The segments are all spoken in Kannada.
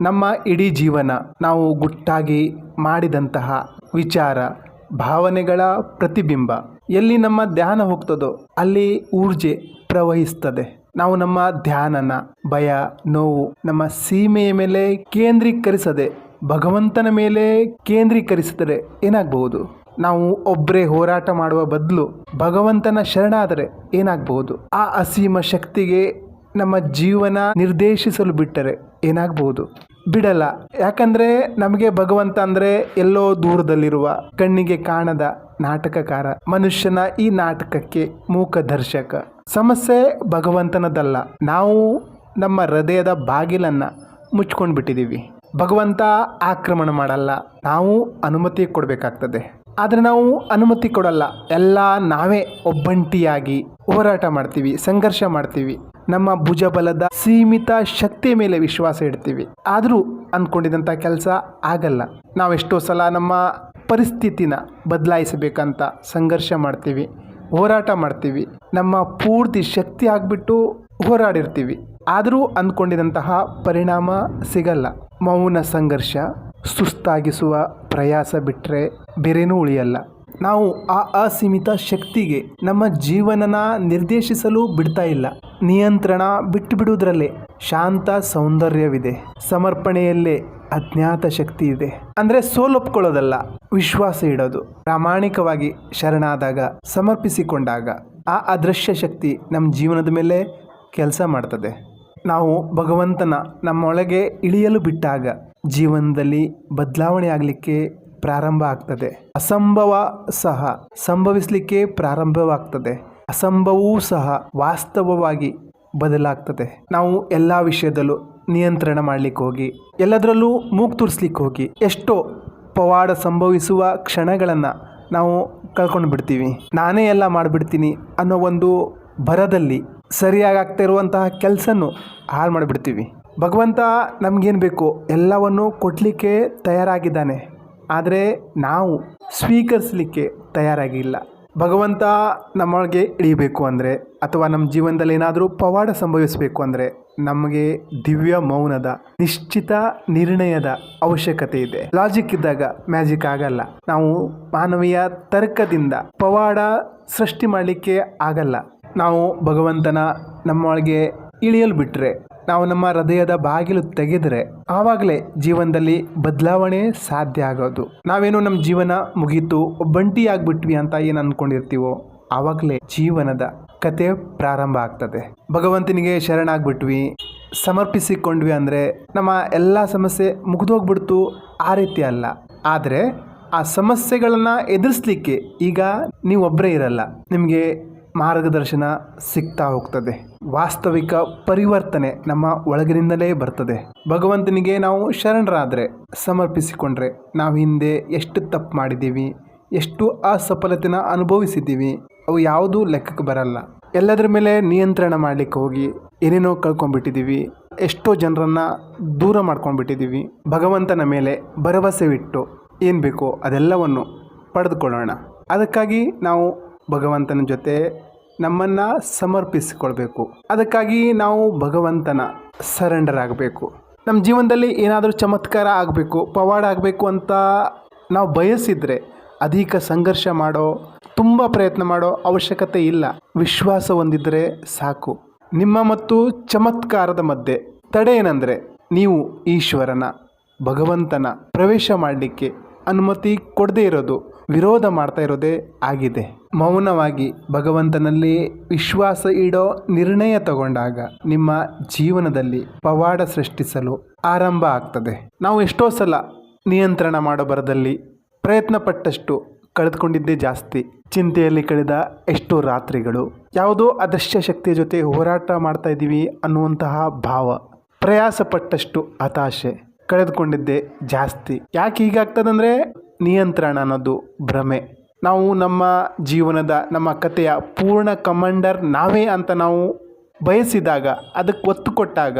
ನಮ್ಮ ಇಡೀ ಜೀವನ ನಾವು ಗುಟ್ಟಾಗಿ ಮಾಡಿದಂತಹ ವಿಚಾರ, ಭಾವನೆಗಳ ಪ್ರತಿಬಿಂಬ ಎಲ್ಲಿ ನಮ್ಮ ಧ್ಯಾನ ಹೋಗ್ತದೋ ಅಲ್ಲಿ ಊರ್ಜೆ ಪ್ರವಹಿಸ್ತದೆ. ನಾವು ನಮ್ಮ ಧ್ಯಾನನ, ಭಯ, ನೋವು ನಮ್ಮ ಸೀಮೆಯ ಮೇಲೆ ಕೇಂದ್ರೀಕರಿಸದೆ, ಭಗವಂತನ ಮೇಲೆ ಕೇಂದ್ರೀಕರಿಸಿದರೆ ಏನಾಗಬಹುದು? ನಾವು ಒಬ್ಬರೇ ಹೋರಾಟ ಮಾಡುವ ಬದಲು ಭಗವಂತನ ಶರಣಾದರೆ ಏನಾಗಬಹುದು? ಆ ಅಸೀಮ ಶಕ್ತಿಗೆ ನಮ್ಮ ಜೀವನ ನಿರ್ದೇಶಿಸಲು ಬಿಟ್ಟರೆ ಏನಾಗಬಹುದು ಬಿಡಲ್ಲ. ಯಾಕಂದ್ರೆ ನಮಗೆ ಭಗವಂತ ಅಂದ್ರೆ ಎಲ್ಲೋ ದೂರದಲ್ಲಿರುವ, ಕಣ್ಣಿಗೆ ಕಾಣದ ನಾಟಕಕಾರ, ಮನುಷ್ಯನ ಈ ನಾಟಕಕ್ಕೆ ಮೂಕ ದರ್ಶಕ. ಸಮಸ್ಯೆ ಭಗವಂತನದಲ್ಲ. ನಾವು ನಮ್ಮ ಹೃದಯದ ಬಾಗಿಲನ್ನು ಮುಚ್ಕೊಂಡು ಬಿಟ್ಟಿದ್ದೀವಿ ಭಗವಂತ ಆಕ್ರಮಣ ಮಾಡಲ್ಲ. ನಾವು ಅನುಮತಿ ಕೊಡಬೇಕಾಗ್ತದೆ. ಆದರೆ ನಾವು ಅನುಮತಿ ಕೊಡಲ್ಲ. ಎಲ್ಲ ನಾವೇ ಒಬ್ಬಂಟಿಯಾಗಿ ಹೋರಾಟ ಮಾಡ್ತೀವಿ, ಸಂಘರ್ಷ ಮಾಡ್ತೀವಿ. ನಮ್ಮ ಭುಜಬಲದ ಸೀಮಿತ ಶಕ್ತಿಯ ಮೇಲೆ ವಿಶ್ವಾಸ ಇಡ್ತೀವಿ. ಆದರೂ ಅಂದ್ಕೊಂಡಿದ್ದಂಥ ಕೆಲಸ ಆಗಲ್ಲ. ನಾವೆಷ್ಟೋ ಸಲ ನಮ್ಮ ಪರಿಸ್ಥಿತಿನ ಬದಲಾಯಿಸಬೇಕಂತ ಸಂಘರ್ಷ ಮಾಡ್ತೀವಿ, ಹೋರಾಟ ಮಾಡ್ತೀವಿ. ನಮ್ಮ ಪೂರ್ತಿ ಶಕ್ತಿ ಆಗಿಬಿಟ್ಟು ಹೋರಾಡಿರ್ತೀವಿ. ಆದರೂ ಅಂದ್ಕೊಂಡಿದಂತಹ ಪರಿಣಾಮ ಸಿಗಲ್ಲ. ಮೌನ ಸಂಘರ್ಷ ಸುಸ್ತಾಗಿಸುವ ಪ್ರಯಾಸ ಬಿಟ್ಟರೆ ಬೇರೇನೂ ಉಳಿಯಲ್ಲ. ನಾವು ಆ ಅಸೀಮಿತ ಶಕ್ತಿಗೆ ನಮ್ಮ ಜೀವನನ ನಿರ್ದೇಶಿಸಲು ಬಿಡ್ತಾ ಇಲ್ಲ. ನಿಯಂತ್ರಣ ಬಿಟ್ಟು ಬಿಡುವುದರಲ್ಲೇ ಶಾಂತ ಸೌಂದರ್ಯವಿದೆ. ಸಮರ್ಪಣೆಯಲ್ಲೇ ಅಜ್ಞಾತ ಶಕ್ತಿ ಇದೆ ಅಂದರೆ ಸೋಲೊಪ್ಕೊಳ್ಳೋದಲ್ಲ, ವಿಶ್ವಾಸ ಇಡೋದು. ಪ್ರಾಮಾಣಿಕವಾಗಿ ಶರಣಾದಾಗ, ಸಮರ್ಪಿಸಿಕೊಂಡಾಗ ಆ ಅದೃಶ್ಯ ಶಕ್ತಿ ನಮ್ಮ ಜೀವನದ ಮೇಲೆ ಕೆಲಸ ಮಾಡ್ತದೆ. ನಾವು ಭಗವಂತನ ನಮ್ಮೊಳಗೆ ಇಳಿಯಲು ಬಿಟ್ಟಾಗ ಜೀವನದಲ್ಲಿ ಬದಲಾವಣೆ ಆಗಲಿಕ್ಕೆ ಪ್ರಾರಂಭ ಆಗ್ತದೆ. ಅಸಂಭವ ಸಹ ಸಂಭವಿಸಲಿಕ್ಕೆ ಪ್ರಾರಂಭವಾಗ್ತದೆ. ಅಸಂಭವವೂ ಸಹ ವಾಸ್ತವವಾಗಿ ಬದಲಾಗ್ತದೆ. ನಾವು ಎಲ್ಲ ವಿಷಯದಲ್ಲೂ ನಿಯಂತ್ರಣ ಮಾಡಲಿಕ್ಕೆ ಹೋಗಿ, ಎಲ್ಲದರಲ್ಲೂ ಮೂಗು ತುರಿಸ್ಲಿಕ್ಕೆ ಹೋಗಿ, ಎಷ್ಟೋ ಪವಾಡ ಸಂಭವಿಸುವ ಕ್ಷಣಗಳನ್ನು ನಾವು ಕಳ್ಕೊಂಡು ಬಿಡ್ತೀವಿ. ನಾನೇ ಎಲ್ಲ ಮಾಡಿಬಿಡ್ತೀನಿ ಅನ್ನೋ ಒಂದು ಭರದಲ್ಲಿ ಸರಿಯಾಗಿ ಆಗ್ತಾ ಇರುವಂತಹ ಕೆಲಸನೂ ಹಾಳು ಮಾಡಿಬಿಡ್ತೀವಿ. ಭಗವಂತ ನಮಗೇನು ಬೇಕು? ಎಲ್ಲವನ್ನು ಕೊಡಲಿಕ್ಕೆ ತಯಾರಾಗಿದ್ದಾನೆ. ಆದರೆ ನಾವು ಸ್ವೀಕರಿಸಲಿಕ್ಕೆ ತಯಾರಾಗಿಲ್ಲ. ಭಗವಂತ ನಮ್ಮೊಳಗೆ ಇಳಿಬೇಕು ಅಂದರೆ, ಅಥವಾ ನಮ್ಮ ಜೀವನದಲ್ಲಿ ಏನಾದರೂ ಪವಾಡ ಸಂಭವಿಸಬೇಕು ಅಂದರೆ, ನಮಗೆ ದಿವ್ಯ ಮೌನದ, ನಿಶ್ಚಿತ ನಿರ್ಣಯದ ಅವಶ್ಯಕತೆ ಇದೆ. ಲಾಜಿಕ್ ಇದ್ದಾಗ ಮ್ಯಾಜಿಕ್ ಆಗಲ್ಲ. ನಾವು ಮಾನವೀಯ ತರ್ಕದಿಂದ ಪವಾಡ ಸೃಷ್ಟಿ ಮಾಡಲಿಕ್ಕೆ ಆಗಲ್ಲ. ನಾವು ಭಗವಂತನ ನಮ್ಮೊಳಗೆ ಇಳಿಯಲು ಬಿಟ್ಟರೆ ನಾವು ನಮ್ಮ ಹೃದಯದ ಬಾಗಿಲು ತೆಗೆದರೆ ಆವಾಗಲೇ ಜೀವನದಲ್ಲಿ ಬದಲಾವಣೆ ಸಾಧ್ಯ ಆಗೋದು. ನಾವೇನು ನಮ್ಮ ಜೀವನ ಮುಗೀತು ಒಬ್ಬಂಟಿ ಆಗ್ಬಿಟ್ವಿ ಅಂತ ಏನು ಅಂದ್ಕೊಂಡಿರ್ತೀವೋ ಆವಾಗಲೇ ಜೀವನದ ಕತೆ ಪ್ರಾರಂಭ ಆಗ್ತದೆ. ಭಗವಂತನಿಗೆ ಶರಣಾಗ್ಬಿಟ್ವಿ, ಸಮರ್ಪಿಸಿಕೊಂಡ್ವಿ ಅಂದರೆ ನಮ್ಮ ಎಲ್ಲ ಸಮಸ್ಯೆ ಮುಗಿದೋಗ್ಬಿಡ್ತು, ಆ ರೀತಿ ಅಲ್ಲ. ಆದರೆ ಆ ಸಮಸ್ಯೆಗಳನ್ನು ಎದುರಿಸ್ಲಿಕ್ಕೆ ಈಗ ನೀವು ಒಬ್ಬರೇ ಇರಲ್ಲ. ನಿಮಗೆ ಮಾರ್ಗದರ್ಶನ ಸಿಗ್ತಾ ಹೋಗ್ತದೆ. ವಾಸ್ತವಿಕ ಪರಿವರ್ತನೆ ನಮ್ಮ ಒಳಗಿನಿಂದಲೇ ಬರ್ತದೆ. ಭಗವಂತನಿಗೆ ನಾವು ಶರಣರಾದರೆ, ಸಮರ್ಪಿಸಿಕೊಂಡ್ರೆ, ನಾವು ಹಿಂದೆ ಎಷ್ಟು ತಪ್ಪು ಮಾಡಿದ್ದೀವಿ, ಎಷ್ಟು ಅಸಫಲತೆನ ಅನುಭವಿಸಿದ್ದೀವಿ, ಅವು ಯಾವುದೂ ಲೆಕ್ಕಕ್ಕೆ ಬರಲ್ಲ. ಎಲ್ಲದರ ಮೇಲೆ ನಿಯಂತ್ರಣ ಮಾಡಲಿಕ್ಕೆ ಹೋಗಿ ಏನೇನೋ ಕಳ್ಕೊಂಡ್ಬಿಟ್ಟಿದ್ದೀವಿ, ಎಷ್ಟೋ ಜನರನ್ನು ದೂರ ಮಾಡ್ಕೊಂಡ್ಬಿಟ್ಟಿದ್ದೀವಿ, ಭಗವಂತನ ಮೇಲೆ ಭರವಸೆವಿಟ್ಟು ಏನು ಬೇಕೋ ಅದೆಲ್ಲವನ್ನು ಪಡೆದುಕೊಳ್ಳೋಣ. ಅದಕ್ಕಾಗಿ ನಾವು ಭಗವಂತನ ಜೊತೆ ನಮ್ಮನ್ನು ಸಮರ್ಪಿಸಿಕೊಳ್ಬೇಕು. ಅದಕ್ಕಾಗಿ ನಾವು ಭಗವಂತನ ಸರೆಂಡರ್ ಆಗಬೇಕು ನಮ್ಮ ಜೀವನದಲ್ಲಿ ಏನಾದರೂ ಚಮತ್ಕಾರ ಆಗಬೇಕು, ಪವಾಡ ಆಗಬೇಕು ಅಂತ ನಾವು ಬಯಸಿದರೆ ಅಧಿಕ ಸಂಘರ್ಷ ಮಾಡೋ, ತುಂಬ ಪ್ರಯತ್ನ ಮಾಡೋ ಅವಶ್ಯಕತೆ ಇಲ್ಲ. ವಿಶ್ವಾಸ ಹೊಂದಿದ್ರೆ ಸಾಕು. ನಿಮ್ಮ ಮತ್ತು ಚಮತ್ಕಾರದ ಮಧ್ಯೆ ತಡೆ ಏನಂದರೆ, ನೀವು ಈಶ್ವರನ, ಭಗವಂತನ ಪ್ರವೇಶ ಮಾಡಲಿಕ್ಕೆ ಅನುಮತಿ ಕೊಡದೇ ಇರೋದು, ವಿರೋಧ ಮಾಡ್ತಾ ಇರೋದೇ ಆಗಿದೆ. ಮೌನವಾಗಿ ಭಗವಂತನಲ್ಲಿ ವಿಶ್ವಾಸ ಇಡೋ ನಿರ್ಣಯ ತಗೊಂಡಾಗ ನಿಮ್ಮ ಜೀವನದಲ್ಲಿ ಪವಾಡ ಸೃಷ್ಟಿಸಲು ಆರಂಭ ಆಗ್ತದೆ. ನಾವು ಎಷ್ಟೋ ಸಲ ನಿಯಂತ್ರಣ ಮಾಡೋ ಬರದಲ್ಲಿ ಪ್ರಯತ್ನ ಪಟ್ಟಷ್ಟು ಕಳೆದುಕೊಂಡಿದ್ದೇ ಜಾಸ್ತಿ. ಚಿಂತೆಯಲ್ಲಿ ಕಳೆದ ಎಷ್ಟೋ ರಾತ್ರಿಗಳು. ಯಾವುದೋ ಅದೃಶ್ಯ ಶಕ್ತಿಯ ಜೊತೆ ಹೋರಾಟ ಮಾಡ್ತಾ ಇದ್ದೀವಿ ಅನ್ನುವಂತಹ ಭಾವ ಪ್ರಯಾಸ ಪಟ್ಟಷ್ಟು ಹತಾಶೆ. ಕಳೆದುಕೊಂಡಿದ್ದೆ ಜಾಸ್ತಿ. ಯಾಕೆ ಹೀಗಾಗ್ತದಂದರೆ ನಿಯಂತ್ರಣ ಅನ್ನೋದು ಭ್ರಮೆ. ನಾವು ನಮ್ಮ ಜೀವನದ, ನಮ್ಮ ಕಥೆಯ ಪೂರ್ಣ ಕಮಾಂಡರ್ ನಾವೇ ಅಂತ ನಾವು ಬಯಸಿದಾಗ, ಅದಕ್ಕೆ ಒತ್ತು ಕೊಟ್ಟಾಗ,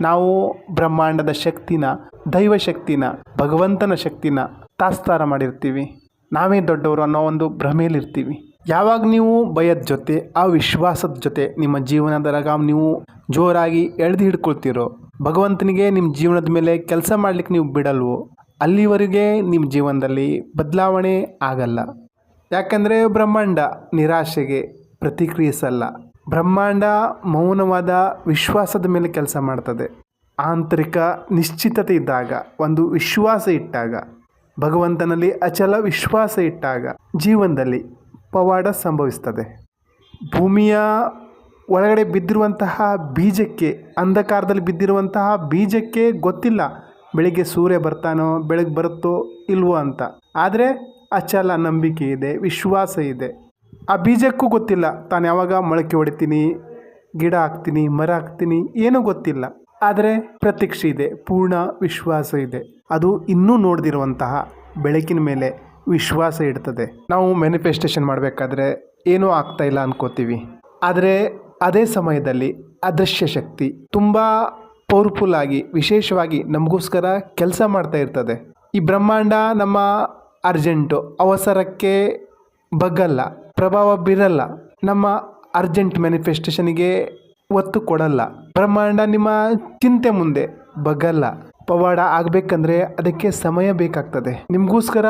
ನಾವು ಬ್ರಹ್ಮಾಂಡದ ಶಕ್ತಿನ, ದೈವ ಶಕ್ತಿನ, ಭಗವಂತನ ಶಕ್ತಿನ ತಾಸ್ತಾರ ಮಾಡಿರ್ತೀವಿ. ನಾವೇ ದೊಡ್ಡವರು ಅನ್ನೋ ಒಂದು ಭ್ರಮೆಯಲ್ಲಿರ್ತೀವಿ. ಯಾವಾಗ ನೀವು ಭಯದ ಜೊತೆ ಆ ವಿಶ್ವಾಸದ ಜೊತೆ ನಿಮ್ಮ ಜೀವನದ ರಗಾಮ್ ನೀವು ಜೋರಾಗಿ ಎಳೆದು ಹಿಡ್ಕೊಳ್ತಿರೋ ಭಗವಂತನಿಗೆ ನಿಮ್ಮ ಜೀವನದ ಮೇಲೆ ಕೆಲಸ ಮಾಡ್ಲಿಕ್ಕೆ ನೀವು ಬಿಡಲ್ವೋ, ಅಲ್ಲಿವರೆಗೆ ನಿಮ್ಮ ಜೀವನದಲ್ಲಿ ಬದಲಾವಣೆ ಆಗಲ್ಲ. ಯಾಕಂದರೆ ಬ್ರಹ್ಮಾಂಡ ನಿರಾಶೆಗೆ ಪ್ರತಿಕ್ರಿಯಿಸಲ್ಲ. ಬ್ರಹ್ಮಾಂಡ ಮೌನವಾದ ವಿಶ್ವಾಸದ ಮೇಲೆ ಕೆಲಸ ಮಾಡ್ತದೆ. ಆಂತರಿಕ ನಿಶ್ಚಿತತೆ ಇದ್ದಾಗ, ಒಂದು ವಿಶ್ವಾಸ ಇಟ್ಟಾಗ, ಭಗವಂತನಲ್ಲಿ ಅಚಲ ವಿಶ್ವಾಸ ಇಟ್ಟಾಗ ಜೀವನದಲ್ಲಿ ಪವಾಡ ಸಂಭವಿಸ್ತದೆ. ಭೂಮಿಯ ಒಳಗಡೆ ಬಿದ್ದಿರುವಂತಹ ಬೀಜಕ್ಕೆ, ಅಂಧಕಾರದಲ್ಲಿ ಬಿದ್ದಿರುವಂತಹ ಬೀಜಕ್ಕೆ ಗೊತ್ತಿಲ್ಲ ಬೆಳಿಗ್ಗೆ ಸೂರ್ಯ ಬರ್ತಾನೋ ಬೆಳಗ್ಗೆ ಬರುತ್ತೋ ಇಲ್ವೋ ಅಂತ. ಆದರೆ ಅಚಲ ನಂಬಿಕೆ ಇದೆ, ವಿಶ್ವಾಸ ಇದೆ. ಆ ಬೀಜಕ್ಕೂ ಗೊತ್ತಿಲ್ಲ, ತಾನು ಯಾವಾಗ ಮೊಳಕೆ ಹೊಡಿತೀನಿ, ಗಿಡ ಹಾಕ್ತೀನಿ, ಮರ ಹಾಕ್ತೀನಿ, ಏನೂ ಗೊತ್ತಿಲ್ಲ. ಆದರೆ ಪ್ರತೀಕ್ಷೆ ಇದೆ, ಪೂರ್ಣ ವಿಶ್ವಾಸ ಇದೆ. ಅದು ಇನ್ನೂ ನೋಡದಿರುವಂತಹ ಬೆಳಕಿನ ಮೇಲೆ ವಿಶ್ವಾಸ ಇಡ್ತದೆ. ನಾವು ಮ್ಯಾನಿಫೆಸ್ಟೇಷನ್ ಮಾಡಬೇಕಾದ್ರೆ ಏನೂ ಆಗ್ತಾಯಿಲ್ಲ ಅನ್ಕೋತೀವಿ. ಆದರೆ ಅದೇ ಸಮಯದಲ್ಲಿ ಅದೃಶ್ಯ ಶಕ್ತಿ ತುಂಬ ಪವರ್ಫುಲ್ ಆಗಿ, ವಿಶೇಷವಾಗಿ ನಮಗೋಸ್ಕರ ಕೆಲಸ ಮಾಡ್ತಾ ಇರ್ತದೆ. ಈ ಬ್ರಹ್ಮಾಂಡ ನಮ್ಮ ಅರ್ಜೆಂಟು, ಅವಸರಕ್ಕೆ ಬಗ್ಗಲ್ಲ, ಪ್ರಭಾವ ಬೀರಲ್ಲ, ನಮ್ಮ ಅರ್ಜೆಂಟ್ ಮ್ಯಾನಿಫೆಸ್ಟೇಷನ್ಗೆ ಒತ್ತು ಕೊಡಲ್ಲ. ಬ್ರಹ್ಮಾಂಡ ನಿಮ್ಮ ಚಿಂತೆ ಮುಂದೆ ಬಗ್ಗಲ್ಲ. ಪವಾಡ ಆಗಬೇಕಂದ್ರೆ ಅದಕ್ಕೆ ಸಮಯ ಬೇಕಾಗ್ತದೆ. ನಿಮಗೋಸ್ಕರ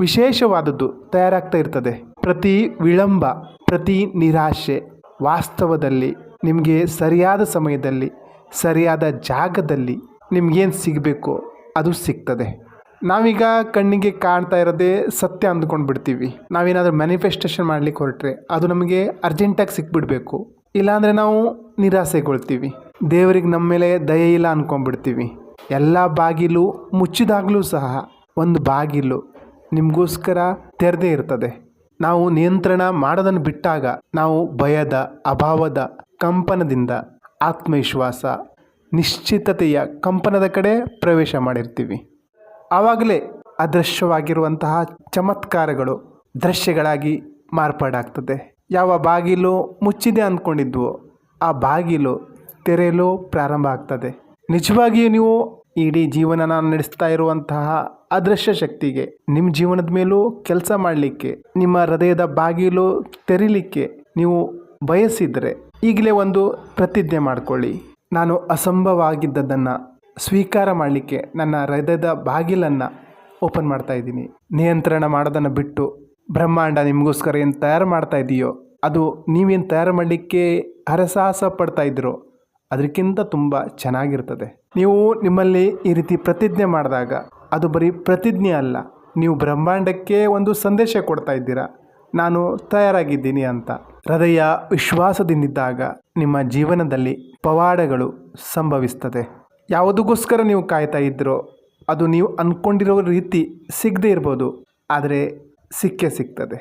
ವಿಶೇಷವಾದದ್ದು ತಯಾರಾಗ್ತಾ ಇರ್ತದೆ. ಪ್ರತಿ ವಿಳಂಬ, ಪ್ರತಿ ನಿರಾಶೆ ವಾಸ್ತವದಲ್ಲಿ ನಿಮಗೆ ಸರಿಯಾದ ಸಮಯದಲ್ಲಿ, ಸರಿಯಾದ ಜಾಗದಲ್ಲಿ ನಿಮ್ಗೇನು ಸಿಗಬೇಕು ಅದು ಸಿಗ್ತದೆ. ನಾವೀಗ ಕಣ್ಣಿಗೆ ಕಾಣ್ತಾ ಇರೋದೇ ಸತ್ಯ ಅಂದ್ಕೊಂಡು ಬಿಡ್ತೀವಿ. ನಾವೇನಾದರೂ ಮ್ಯಾನಿಫೆಸ್ಟೇಷನ್ ಮಾಡ್ಲಿಕ್ಕೆ ಹೊರಟ್ರೆ ಅದು ನಮಗೆ ಅರ್ಜೆಂಟಾಗಿ ಸಿಕ್ಬಿಡ್ಬೇಕು. ಇಲ್ಲಾಂದರೆ ನಾವು ನಿರಾಸೆಗೊಳ್ತೀವಿ. ದೇವರಿಗೆ ನಮ್ಮ ಮೇಲೆ ದಯೆ ಇಲ್ಲ ಅಂದ್ಕೊಂಡ್ಬಿಡ್ತೀವಿ ಎಲ್ಲ ಬಾಗಿಲು ಮುಚ್ಚಿದಾಗಲೂ ಸಹ, ಒಂದು ಬಾಗಿಲು ನಿಮಗೋಸ್ಕರ ತೆರೆದೇ ಇರ್ತದೆ. ನಾವು ನಿಯಂತ್ರಣ ಮಾಡೋದನ್ನು ಬಿಟ್ಟಾಗ ನಾವು ಭಯದ, ಅಭಾವದ, ಕಂಪನದಿಂದ ಆತ್ಮವಿಶ್ವಾಸ, ನಿಶ್ಚಿತತೆಯ ಕಂಪನದ ಕಡೆ ಪ್ರವೇಶ ಮಾಡಿರ್ತೀವಿ. ಆವಾಗಲೇ ಅದೃಶ್ಯವಾಗಿರುವಂತಹ ಚಮತ್ಕಾರಗಳು ದೃಶ್ಯಗಳಾಗಿ ಮಾರ್ಪಾಡಾಗ್ತದೆ. ಯಾವ ಬಾಗಿಲು ಮುಚ್ಚಿದೆ ಅಂದ್ಕೊಂಡಿದ್ವೋ, ಆ ಬಾಗಿಲು ತೆರೆಯಲು ಪ್ರಾರಂಭ ಆಗ್ತದೆ. ನಿಜವಾಗಿಯೂ ನೀವು ಇಡೀ ಜೀವನನ ನಡೆಸ್ತಾ ಇರುವಂತಹ ಅದೃಶ್ಯ ಶಕ್ತಿಗೆ ನಿಮ್ಮ ಜೀವನದ ಮೇಲೂ ಕೆಲಸ ಮಾಡಲಿಕ್ಕೆ, ನಿಮ್ಮ ಹೃದಯದ ಬಾಗಿಲು ತೆರಿಲಿಕ್ಕೆ ನೀವು ಬಯಸಿದರೆ ಈಗಲೇ ಒಂದು ಪ್ರತಿಜ್ಞೆ ಮಾಡಿಕೊಳ್ಳಿ. ನಾನು ಅಸಂಭವ ಆಗಿದ್ದದನ್ನು ಸ್ವೀಕಾರ ಮಾಡಲಿಕ್ಕೆ ನನ್ನ ಹೃದಯದ ಬಾಗಿಲನ್ನು ಓಪನ್ ಮಾಡ್ತಾ ಇದ್ದೀನಿ. ನಿಯಂತ್ರಣ ಮಾಡೋದನ್ನು ಬಿಟ್ಟು ಬ್ರಹ್ಮಾಂಡ ನಿಮಗೋಸ್ಕರ ಏನು ತಯಾರು ಮಾಡ್ತಾ ಇದೆಯೋ, ಅದು ನೀವೇನು ತಯಾರು ಮಾಡಲಿಕ್ಕೆ ಹರಸಾಹಸ ಪಡ್ತಾ ಇದ್ದೀರೋ, ಅದಕ್ಕಿಂತ ತುಂಬ ಚೆನ್ನಾಗಿರ್ತದೆ. ನೀವು ನಿಮ್ಮಲ್ಲಿ ಈ ರೀತಿ ಪ್ರತಿಜ್ಞೆ ಮಾಡಿದಾಗ ಅದು ಬರೀ ಪ್ರತಿಜ್ಞೆ ಅಲ್ಲ, ನೀವು ಬ್ರಹ್ಮಾಂಡಕ್ಕೆ ಒಂದು ಸಂದೇಶ ಕೊಡ್ತಾ ಇದ್ದೀರಾ, ನಾನು ತಯಾರಾಗಿದ್ದೀನಿ ಅಂತ. ಹೃದಯ ವಿಶ್ವಾಸದಿಂದಿದ್ದಾಗ ನಿಮ್ಮ ಜೀವನದಲ್ಲಿ ಪವಾಡಗಳು ಸಂಭವಿಸ್ತದೆ. ಯಾವುದಕ್ಕೋಸ್ಕರ ನೀವು ಕಾಯ್ತಾ ಇದ್ರೋ, ಅದು ನೀವು ಅಂದ್ಕೊಂಡಿರೋ ರೀತಿ ಸಿಗದೇ ಇರ್ಬೋದು, ಆದರೆ ಸಿಕ್ಕೇ ಸಿಗ್ತದೆ.